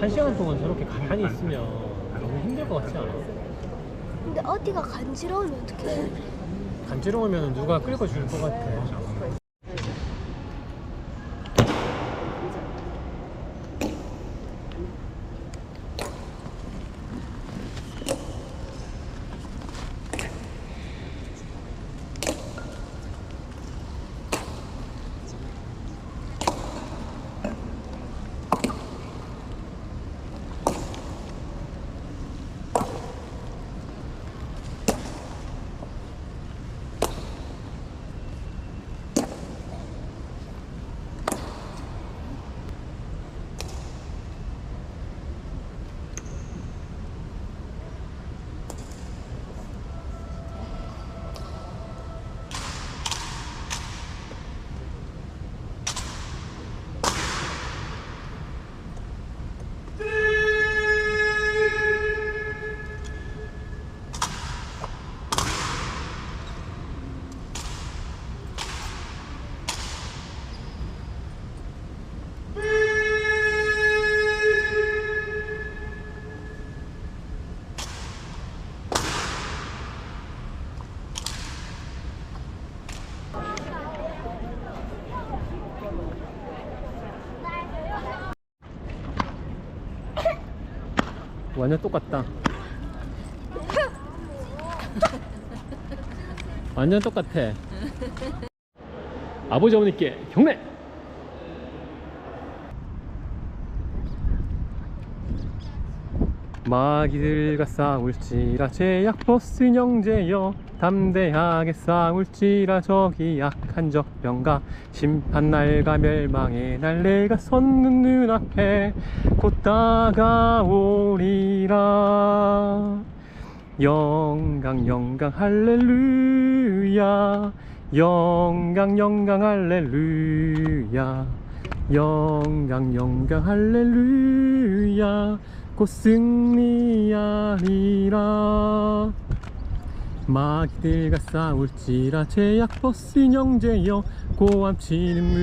한 시간 동안 저렇게 가만히 있으면 너무 힘들 것 같지 않아? 근데 어디가 간지러우면 어떡해? 간지러우면 누가 끌고 줄것 같아. 완전 똑같다. 완전 똑같아. 아버지 어머니께 경례! 마귀들과 싸울지라 제약 버스 형제여 담대하게 싸울지라 저기 약한 적병과 심판날과 멸망의 날 내가 섰는 눈앞에 곧 다가오리라. 영광 영광 할렐루야. 영광 영광 할렐루야. 영광 영광 할렐루야. 곧 승리하리라 마귀들과 싸울지라 제약버스 형제여 고함치는 물